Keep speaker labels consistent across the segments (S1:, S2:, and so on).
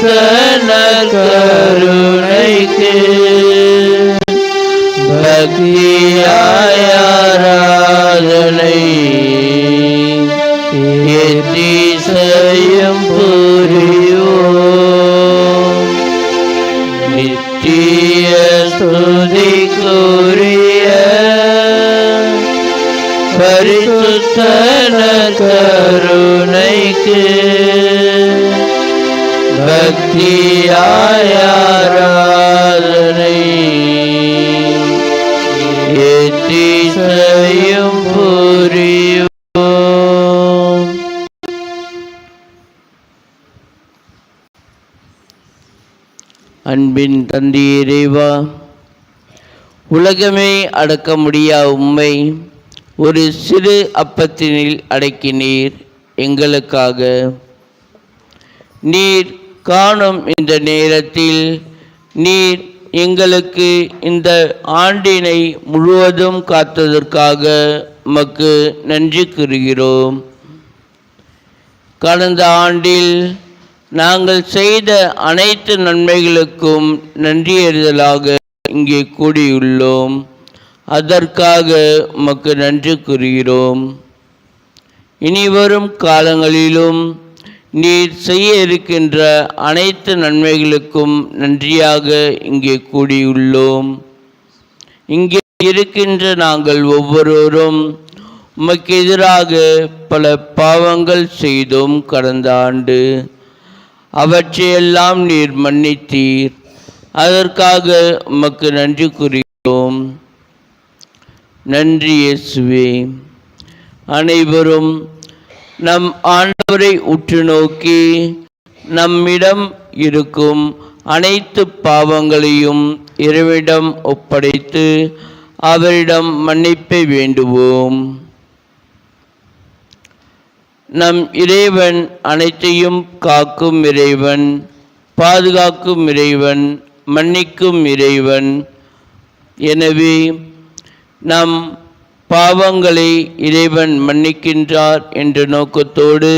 S1: பரிசுத்த கருணைக்கு. பக்தியாய் ஆராதனை செய்யும் புரியோ நித்திய ஸ்துதிக்குரிய பரிசுத்தன கருணைக்கு. பக்தியாய் அன்பின் தந்தி இறைவா உலகமே அடக்க முடியா உண்மை ஒரு சிறு அப்பத்தினில் அடக்கினீர் எங்களுக்காக. நீர் காணும் இந்த நேரத்தில் நீர் எங்களுக்கு இந்த ஆண்டினை முழுவதும் காத்ததற்காக உமக்கு நன்றி கூறுகிறோம். கடந்த ஆண்டில் நாங்கள் செய்த அனைத்து நன்மைகளுக்கும் நன்றியறிதலாக இங்கே கூடியுள்ளோம். அதற்காக உமக்கு நன்றி கூறுகிறோம். இனி வரும் காலங்களிலும் நீர் செய்ய இருக்கின்ற அனைத்து நன்மைகளுக்கும் நன்றியாக இங்கே கூடியுள்ளோம். இங்கே இருக்கின்ற நாங்கள் ஒவ்வொருவரும் உமக்கு எதிராக பல பாவங்கள் செய்தோம் கடந்த ஆண்டு. அவற்றையெல்லாம் நீர் மன்னித்தீர். அதற்காக உமக்கு நன்றி கூறுகிறோம். நன்றி இயேசுவே. அனைவரும் நம் ஆண் அவரை உற்று நோக்கி நம்மிடம் இருக்கும் அனைத்து பாவங்களையும் இறைவிடம் ஒப்படைத்து அவரிடம் மன்னிப்பை வேண்டுவோம். நம் இறைவன் அனைத்தையும் காக்கும் இறைவன் பாதுகாக்கும் இறைவன் மன்னிக்கும் இறைவன். எனவே நம் பாவங்களை இறைவன் மன்னிக்கின்றார் என்ற நோக்கத்தோடு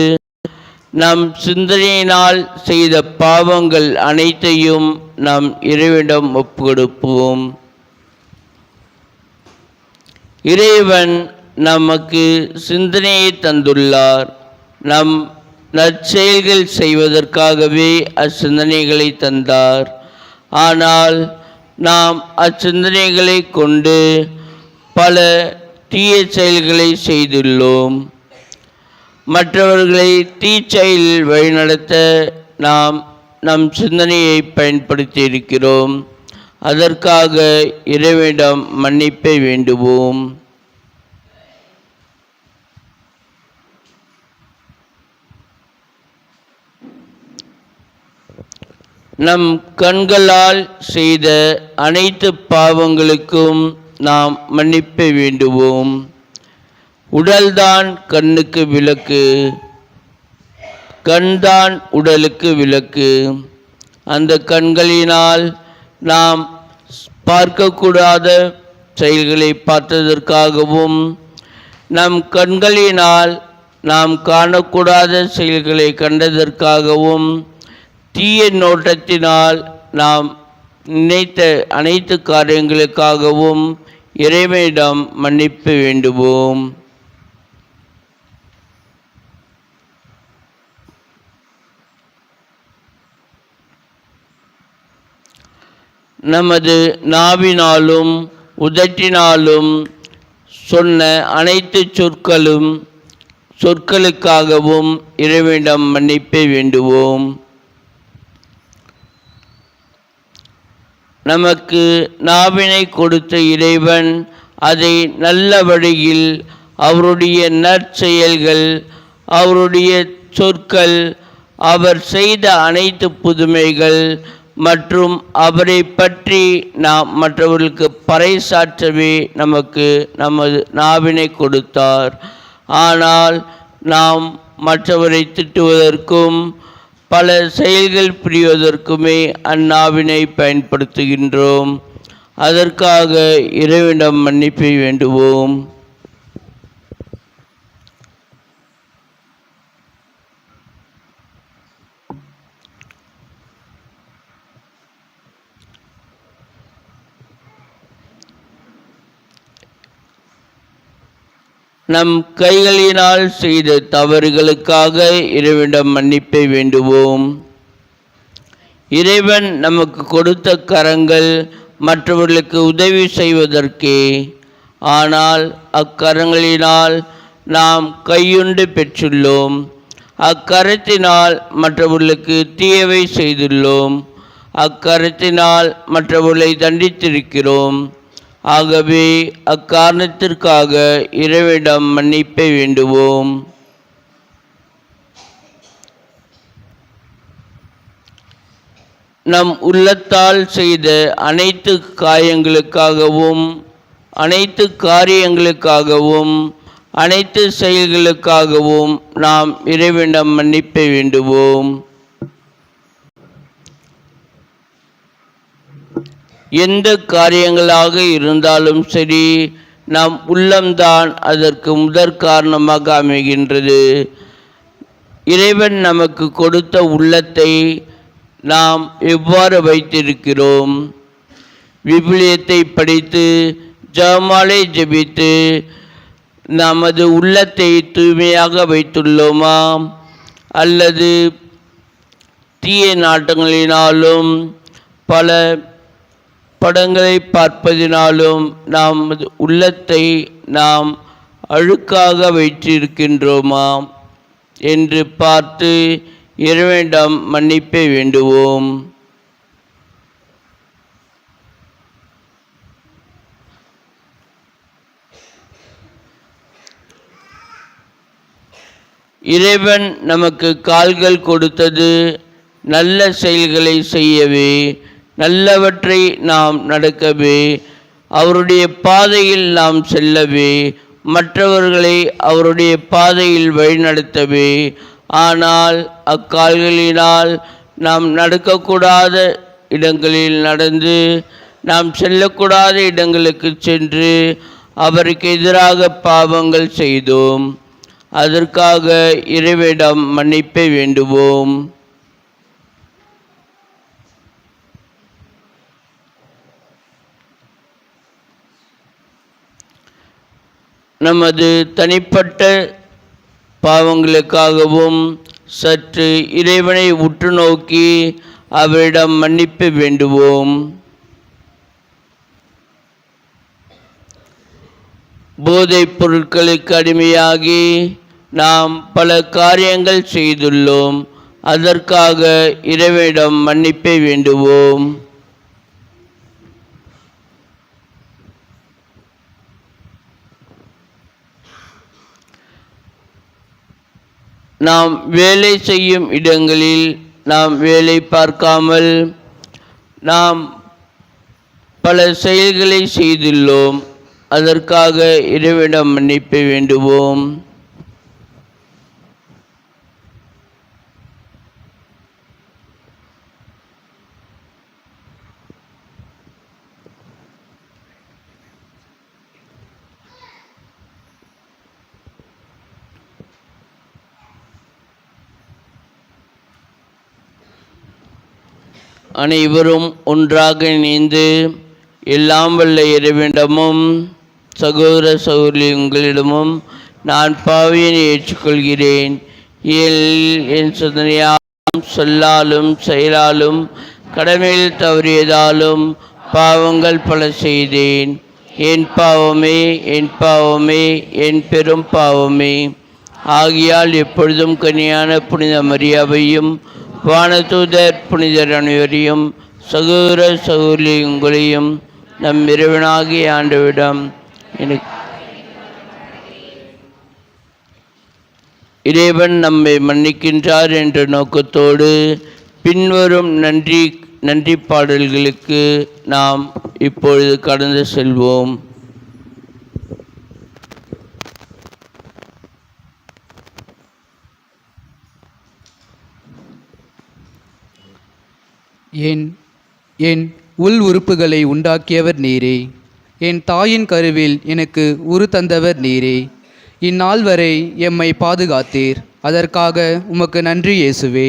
S1: நம் சிந்தனையினால் செய்த பாவங்கள் அனைத்தையும் நாம் இறைவனிடம் ஒப்புக்கொடுப்போம். இறைவன் நமக்கு சிந்தனையை தந்துள்ளார். நம் நற்செயல்கள் செய்வதற்காகவே அச்சிந்தனைகளை தந்தார். ஆனால் நாம் அச்சிந்தனைகளை கொண்டு பல தீய செயல்களை செய்துள்ளோம். மற்றவர்களை தீச்செயலில் வழிநடத்த நாம் நம் சிந்தனையை பயன்படுத்தி இருக்கிறோம். அதற்காக இறைவனிடம் மன்னிப்பை வேண்டுவோம். நம் கண்களால் செய்த அனைத்து பாவங்களுக்கும் நாம் மன்னிப்பை வேண்டுவோம். உடல்தான் கண்ணுக்கு விளக்கு கண்தான் உடலுக்கு விளக்கு. அந்த கண்களினால் நாம் பார்க்கக்கூடாத செயல்களை பார்த்ததற்காகவும் நம் கண்களினால் நாம் காணக்கூடாத செயல்களை கண்டதற்காகவும் தீய நோட்டத்தினால் நாம் நினைத்த அனைத்து காரியங்களுக்காகவும் இறைவனிடம் மன்னிப்பு வேண்டுவோம். நமது நாவினாலும் உதட்டினாலும் சொன்ன அனைத்து சொற்களும் சொற்களுக்காகவும் இறைவனிடம் மன்னிப்பை வேண்டுவோம். நமக்கு நாவினை கொடுத்த இறைவன் அதை நல்ல வழியில் அவருடைய நற்செயல்கள் அவருடைய சொற்கள் அவர் செய்த அனைத்து புதுமைகள் மற்றும் அவரை பற்றி நாம் மற்றவர்களுக்கு பறைசாற்றவே நமக்கு நமது நாவினை கொடுத்தார். ஆனால் நாம் மற்றவரை திட்டுவதற்கும் பல செயல்கள் புரிவதற்குமே அந்நாவினை பயன்படுத்துகின்றோம். அதற்காக இறைவிடம் மன்னிப்பை வேண்டுவோம். நம் கைகளினால் செய்த தவறுகளுக்காக இறைவனிடம் மன்னிப்பை வேண்டுவோம். இறைவன் நமக்கு கொடுத்த கரங்கள் மற்றவர்களுக்கு உதவி செய்வதற்கே ஆனால் அக்கரங்களினால் நாம் கையுண்டு பெற்றுள்ளோம். அக்கரத்தினால் மற்றவர்களுக்கு தீயவை செய்துள்ளோம். அக்கரத்தினால் மற்றவர்களை தண்டித்திருக்கிறோம். ஆகவே அக்காரணத்திற்காக இறைவிடம் மன்னிப்பை வேண்டுவோம். நம் உள்ளத்தால் செய்த அனைத்து காயங்களுக்காகவும் அனைத்து காரியங்களுக்காகவும் அனைத்து செயல்களுக்காகவும் நாம் இறைவிடம் மன்னிப்பை வேண்டுவோம். எந்த காரியங்களாக இருந்தாலும் சரி நம் உள்ளம்தான் அதற்கு முதற் காரணமாக அமைகின்றது. இறைவன் நமக்கு கொடுத்த உள்ளத்தை நாம் எவ்வாறு வைத்திருக்கிறோம்? விபுலியத்தை படித்து ஜமாலை ஜெபித்து நமது உள்ளத்தை தூய்மையாக வைத்துள்ளோமா? அல்லது தீய நாட்டங்களினாலும் பல படங்களை பார்ப்பதினாலும் நாம் உள்ளத்தை நாம் அழுக்காக வைத்திருக்கின்றோமா என்று பார்த்து இறைவனிடம் மன்னிப்பை வேண்டுவோம். இறைவன் நமக்கு கால்கள் கொடுத்தது நல்ல செயல்களை செய்யவே நல்லவற்றை நாம் நடக்கவே அவருடைய பாதையில் நாம் செல்லவே மற்றவர்களை அவருடைய பாதையில் வழிநடத்தவே. ஆனால் அக்கால்களினால் நாம் நடக்கக்கூடாத இடங்களில் நடந்து நாம் செல்லக்கூடாத இடங்களுக்கு சென்று அவருக்கு எதிராக பாவங்கள் செய்தோம். அதற்காக இறைவிடம் மன்னிப்பை வேண்டுவோம். நமது தனிப்பட்ட பாவங்களுக்காகவும் சற்று இறைவனை உற்று நோக்கி அவரிடம் மன்னிப்பு வேண்டுவோம். போதைப் பொருட்களுக்கு அடிமையாகி நாம் பல காரியங்கள் செய்துள்ளோம். அதற்காக இறைவனிடம் மன்னிப்பை வேண்டுவோம். நாம் வேலை செய்யும் இடங்களில் நாம் வேலை பார்க்காமல் நாம் பல செயல்களை செய்துள்ளோம். அதற்காக இறைவிடம் மன்னிப்பை வேண்டுவோம். அனைவரும் ஒன்றாக இணைந்து எல்லாம் வல்ல இறைவனிடமும் சகோதர சகோதரி உங்களிடமும் நான் பாவியனை ஏற்றுக்கொள்கிறேன். ஏனெனில் என் சிந்தனையாலும் சொல்லாலும் செயலாலும் கடமையில் தவறியதாலும் பாவங்கள் பல செய்தேன். என் பாவமே என் பாவமே என் பெரும் பாவமே. ஆகியால் எப்பொழுதும் கனியான புனித மரியாவையும் வானதூதர் புனிதர் அனைவரையும் சகோதர சகோதரி உங்களையும் நம் இறைவனாகிய ஆண்டுவிடம் எனக்கு இறைவன் நம்மை மன்னிக்கின்றார் என்ற நோக்கத்தோடு பின்வரும் நன்றி நன்றி பாடல்களுக்கு நாம் இப்பொழுது கடந்து செல்வோம்.
S2: என் என் உள் உறுப்புகளை உண்டாக்கியவர் நீரே. என் தாயின் கருவில் எனக்கு உரு தந்தவர் நீரே. இந்நாள் வரை எம்மை பாதுகாத்தீர். அதற்காக உமக்கு நன்றி இயேசுவே.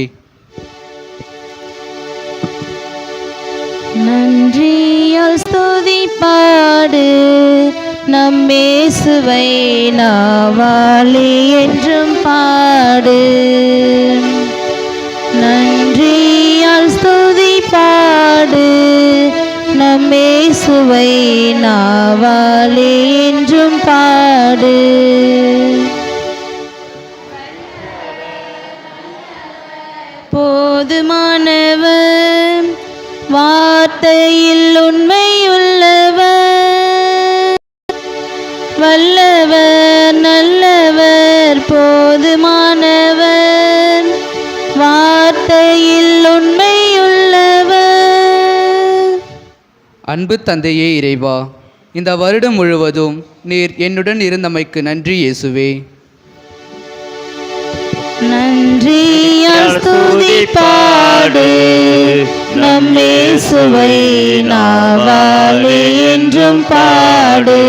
S3: நன்றியால் ஸ்துதி பாடு நம்மேசுவை நாவாளி என்றும் பாடு. நன்றியால் ஸ்துதி பாடு. நம்மேசுவை நாவாலே என்றும் பாடு. போதுமானவர் வார்த்தையில் உண்மையுள்ளவர். வல்லவர் நல்லவர் போதுமான
S2: அன்பு தந்தையே இறைவா இந்த வருடம் முழுவதும் நீர் என்னுடன் இருந்தமைக்கு நன்றி இயேசுவே.
S3: நன்றியால் ஸ்துதி பாடு நம்மேசுவை நாவாலே என்றும் பாடு.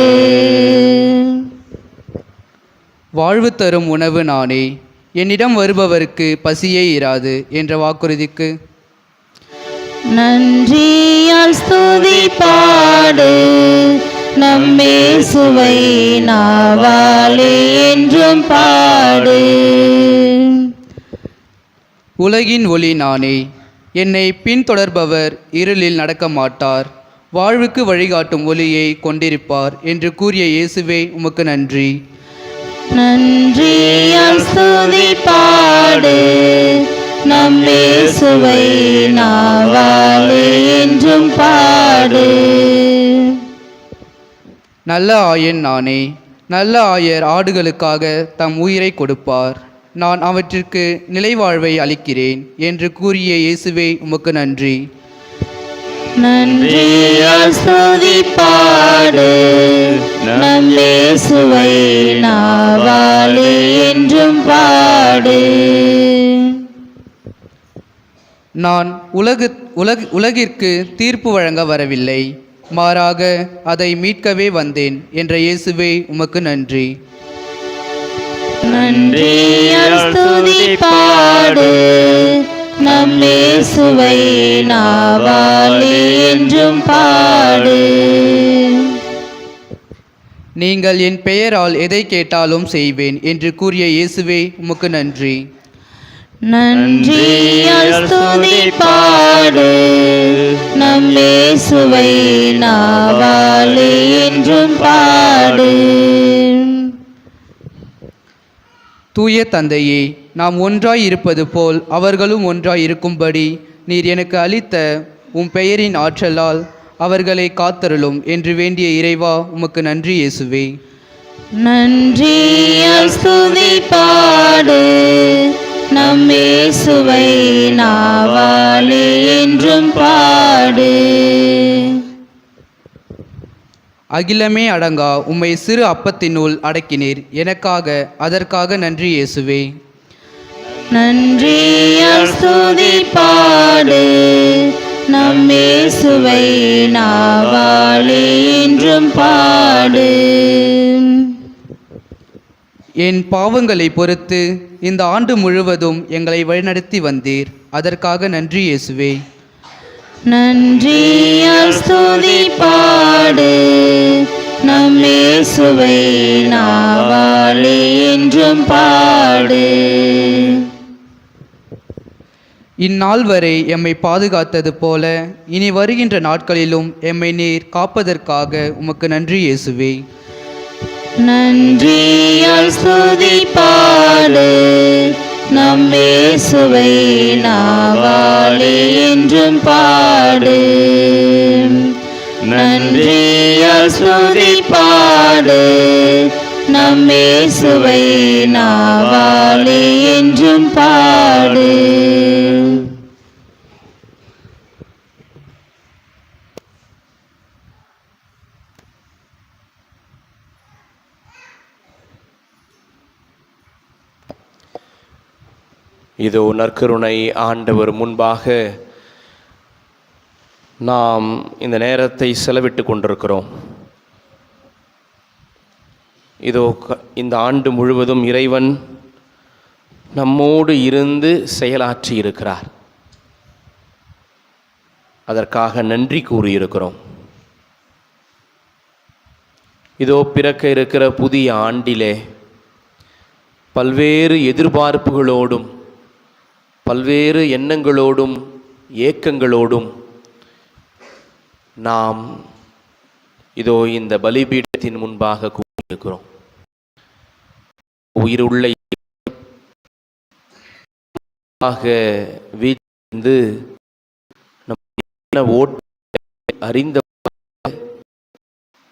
S2: வாழ்வு தரும் உணவு நானே என்னிடம் வருபவருக்கு பசியே இராது என்ற வாக்குறுதிக்கு
S3: நன்றியால் ஸ்துதி பாடு. நம்மேசுவை நாவாலே என்றும் பாடு.
S2: உலகின் ஒளி நானே என்னை பின்தொடர்பவர் இருளில் நடக்க மாட்டார். வாழ்வுக்கு வழிகாட்டும் ஒளியை கொண்டிருப்பார் என்று கூறிய இயேசுவே உமக்கு நன்றி.
S3: ஸ்துதி பாடு. நம்மேசுவை நாவாலே என்றும் பாடு.
S2: நல்ல ஆயன் நானே நல்ல ஆயர் ஆடுகளுக்காக தம் உயிரை கொடுப்பார். நான் அவற்றிற்கு நிலைவாழ்வை அளிக்கிறேன் என்று கூறிய இயேசுவே உமக்கு நன்றி.
S3: ஸ்துதி பாடு நம்மேசுவை நாவாலே என்றும் பாடு.
S2: நான் உலகு உலக உலகிற்கு தீர்ப்பு வழங்க வரவில்லை. மாறாக அதை மீட்கவே வந்தேன் என்ற இயேசுவே உமக்கு நன்றி.
S3: ஸ்துதி பாடு நம்மேசுவை நாவாலே என்றும் பாடு.
S2: நீங்கள் என் பெயரால் எதை கேட்டாலும் செய்வேன் என்று கூறிய இயேசுவே உமக்கு நன்றி.
S3: நன்றியால் ஸ்துதி பாடு நம்மேசுவை நாவாலே என்றும் பாடு.
S2: தூய தந்தையே நாம் ஒன்றாய் இருப்பது போல் அவர்களும் ஒன்றாய் இருக்கும்படி நீர் எனக்கு அளித்த உம் பெயரின் ஆற்றலால் அவர்களை காத்தருளும் என்று வேண்டிய இறைவா உமக்கு நன்றி இயேசுவே.
S3: ஸ்துதி பாடு நம்மேசுவை நாவாலே என்றும் பாடு.
S2: அகிலமே அடங்கா உம்மை சிறு அப்பத்தினுள் அடக்கினீர். எனக்காக அதற்காக நன்றி இயேசுவே.
S3: நன்றியால் ஸ்துதி பாடு நம்மேசுவை நாவாலே என்றும் பாடு.
S2: என் பாவங்களை பொறுத்து இந்த ஆண்டு முழுவதும் எங்களை வழிநடத்தி வந்தீர். அதற்காக நன்றி இயேசுவே.
S3: நன்றியால் ஸ்துதி பாடு நம்மேசுவை நாவாலே என்றும் பாடு.
S2: இந்நாள் வரை எம்மை பாதுகாத்தது போல இனி வருகின்ற நாட்களிலும் எம்மை நீர் காப்பதற்காக உமக்கு நன்றி இயேசுவே.
S3: நன்றியால் ஸ்துதி பாடு நம்மேசுவை நாவாளே என்றும் பாடு. நன்றியால் ஸ்துதி பாடு நம்மே சுவை நாவாளே என்றும் பாடு.
S4: இதோ நற்கருணை ஆண்டவர் முன்பாக நாம் இந்த நேரத்தை செலவிட்டு கொண்டிருக்கிறோம். இதோ க- இந்த ஆண்டு முழுவதும் இறைவன் நம்மோடு இருந்து செயலாற்றி இருக்கிறார். அதற்காக நன்றி கூறியிருக்கிறோம். இதோ பிறக்க இருக்கிற புதிய ஆண்டிலே பல்வேறு எதிர்பார்ப்புகளோடும் பல்வேறு எண்ணங்களோடும் ஏக்கங்களோடும் நாம் இதோ இந்த பலிபீடத்தின் முன்பாக கூடியிருக்கிறோம். உயிருள்ள ஆக வீழ்ந்து அறிந்த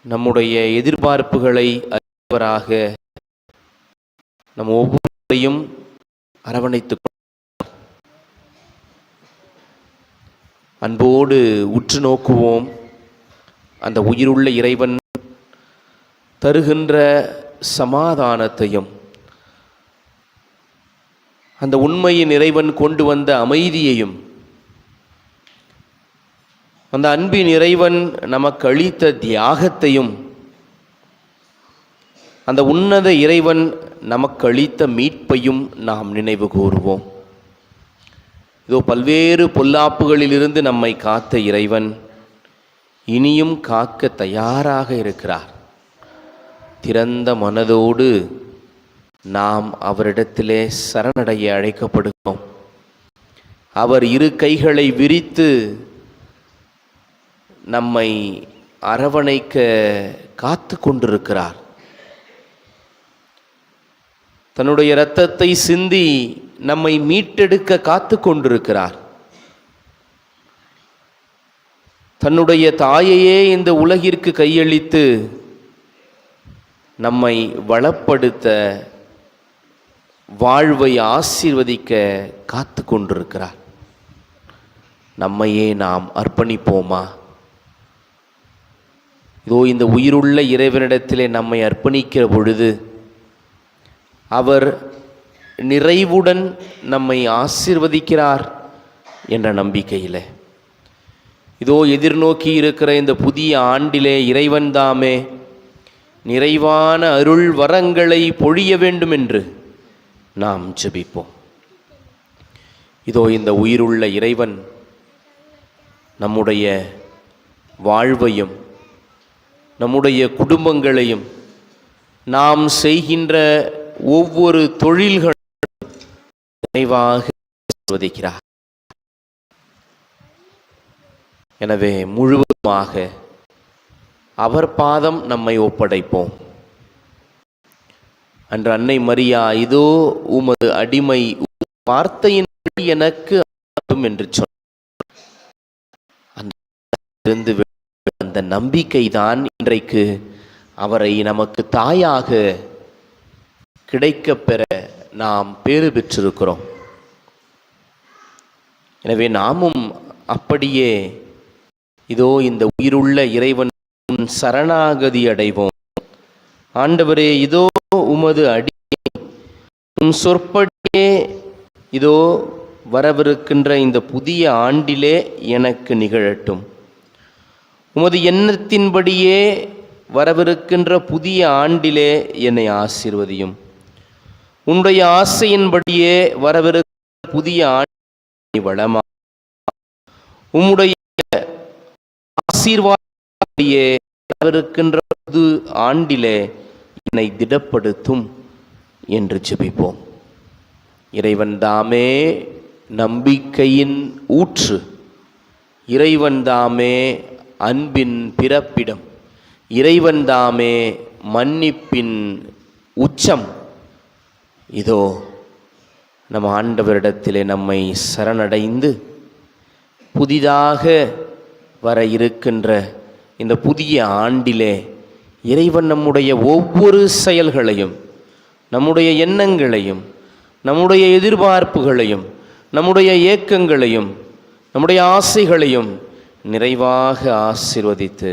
S4: நம்முடைய எதிர்பார்ப்புகளை அறிந்தவராக நம் ஒவ்வொருவரையும் அரவணைத்து அன்போடு உற்று நோக்குவோம். அந்த உயிருள்ள இறைவன் தருகின்ற சமாதானத்தையும் அந்த உண்மையின் இறைவன் கொண்டு வந்த அமைதியையும் அந்த அன்பின் இறைவன் நமக்கு அளித்த தியாகத்தையும் அந்த உன்னத இறைவன் நமக்கு அளித்த மீட்பையும் நாம் நினைவு கூறுவோம். இதோ பல்வேறு பொல்லாப்புகளிலிருந்து நம்மை காத்த இறைவன் இனியும் காக்க தயாராக இருக்கிறார். திறந்த மனதோடு நாம் அவரிடத்திலே சரணடைய அழைக்கப்படுகிறோம். அவர் இரு கைகளை விரித்து நம்மை அரவணைக்க காத்து கொண்டிருக்கிறார். தன்னுடைய இரத்தத்தை சிந்தி நம்மை மீட்டெடுக்க காத்து கொண்டிருக்கிறார் தன்னுடைய தாயையே இந்த உலகிற்கு கையளித்து நம்மை வளப்படுத்த வாழ்வை ஆசீர்வதிக்க காத்து கொண்டிருக்கிறார் நம்மையே நாம் அர்ப்பணிப்போமா? இதோ இந்த உயிருள்ள இறைவனிடத்திலே நம்மை அர்ப்பணிக்கிற பொழுது அவர் நிறைவுடன் நம்மை ஆசிர்வதிக்கிறார் என்ற நம்பிக்கையில். இதோ எதிர்நோக்கி இருக்கிற இந்த புதிய ஆண்டிலே இறைவன் தாமே நிறைவான அருள் வரங்களை பொழிய வேண்டும் என்று நாம் ஜெபிப்போம். இதோ இந்த உயிருள்ள இறைவன் நம்முடைய வாழ்வையும் நம்முடைய குடும்பங்களையும் நாம் செய்கின்ற ஒவ்வொரு தொழில்கள் நிறைவாக ஆசீர்வதிக்கிறார். எனவே முழுவதுமாக அவர் பாதம் நம்மை ஒப்படைப்போம். அன்று அன்னை மரியா இதோ உமது அடிமை வார்த்தையின் எனக்கு என்று சொன்னார். அந்த நம்பிக்கைதான் நம்பிக்கை தான் இன்றைக்கு அவரை நமக்கு தாயாக கிடைக்கப் பெற நாம் பேறு பெற்றிருக்கிறோம். எனவே நாமும் அப்படியே இதோ இந்த உயிருள்ள இறைவன் உன் சரணாகதி அடைவோம். ஆண்டவரே இதோ உமது அடி உன் சொற்படியே இதோ வரவிருக்கின்ற இந்த புதிய ஆண்டிலே எனக்கு நிகழட்டும். உமது எண்ணத்தின்படியே வரவிருக்கின்ற புதிய ஆண்டிலே என்னை ஆசிர்வதியும். உன்னுடைய ஆசையின்படியே வரவிருக்கிற புதிய ஆண்டு வளமா. உம்முடைய ஆசீர்வாதப்படியே வரவிருக்கின்ற புது ஆண்டிலே என்னை திடப்படுத்தும் என்று ஜெபிப்போம். இறைவன் தாமே நம்பிக்கையின் ஊற்று. இறைவன் தாமே அன்பின் பிறப்பிடம். இறைவன் தாமே மன்னிப்பின் உச்சம். இதோ நம் ஆண்டவரிடத்திலே நம்மை சரணடைந்து புதிதாக வர இருக்கின்ற இந்த புதிய ஆண்டிலே
S3: இறைவன் நம்முடைய ஒவ்வொரு செயல்களையும் நம்முடைய எண்ணங்களையும் நம்முடைய எதிர்பார்ப்புகளையும் நம்முடைய ஏக்கங்களையும் நம்முடைய ஆசைகளையும் நிறைவாக ஆசிர்வதித்து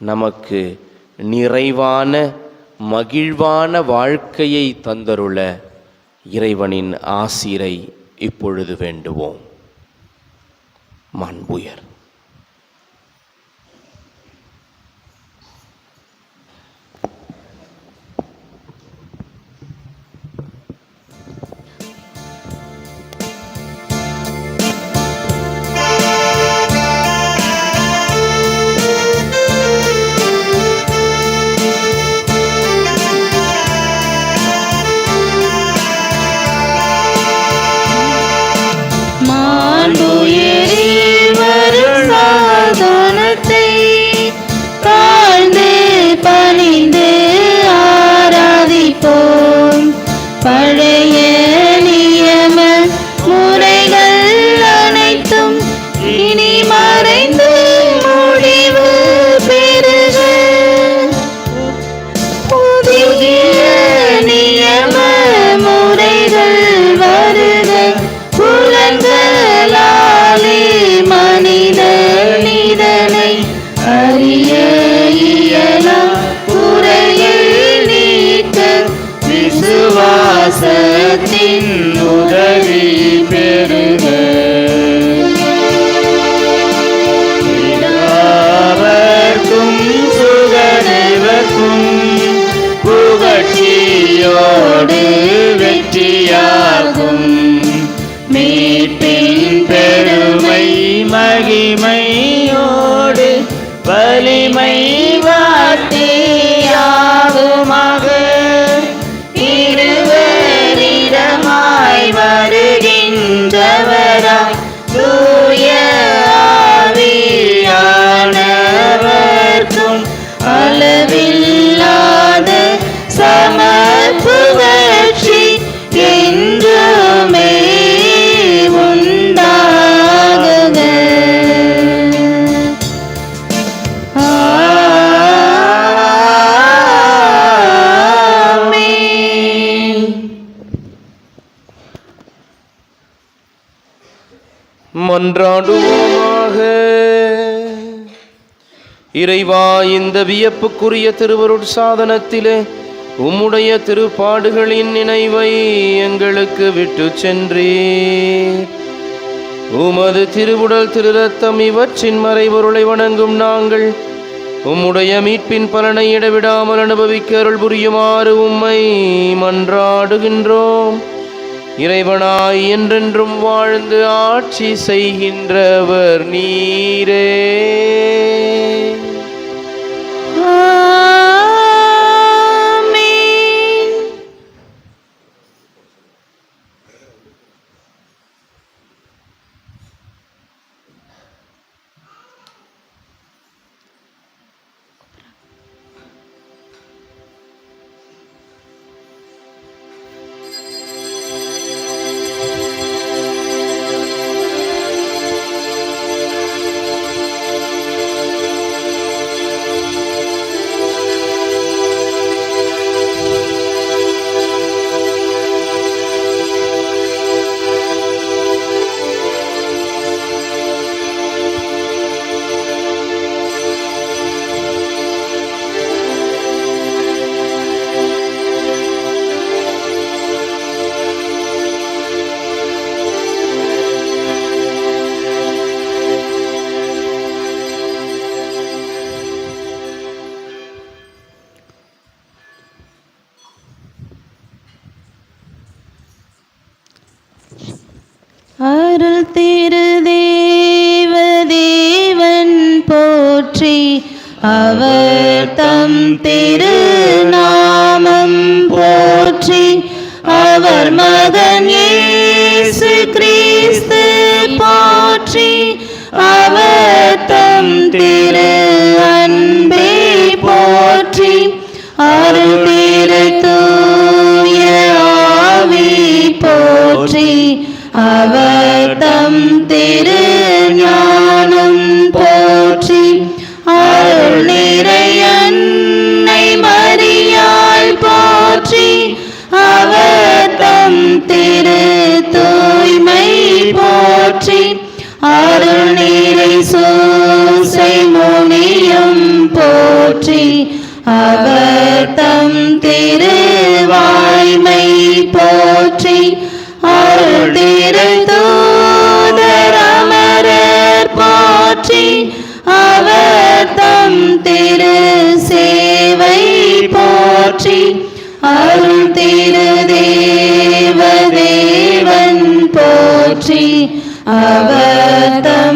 S3: நமக்கு நிறைவான மகிழ்வான வாழ்க்கையை தந்தருள இறைவனின் ஆசிரை இப்பொழுது வேண்டுவோம். மாண்புயர். மன்றாடுவோமாக இறைவா இந்த வியப்புக்குரிய திருவருட் சாதனத்திலே உம்முடைய திருப்பாடுகளின் நினைவை எங்களுக்கு விட்டு சென்றீர். உமது திருவுடல் திருரத்தம் இவற்றின் மறைபொருளை வணங்கும் நாங்கள் உம்முடைய மீட்பின் பலனை இடவிடாமல் அனுபவிக்க அருள் புரியுமாறு உம்மை மன்றாடுகின்றோம். இறைவனாய் என்றென்றும் வாழ்ந்து ஆட்சி செய்கின்றவர் நீரே.
S5: அவர்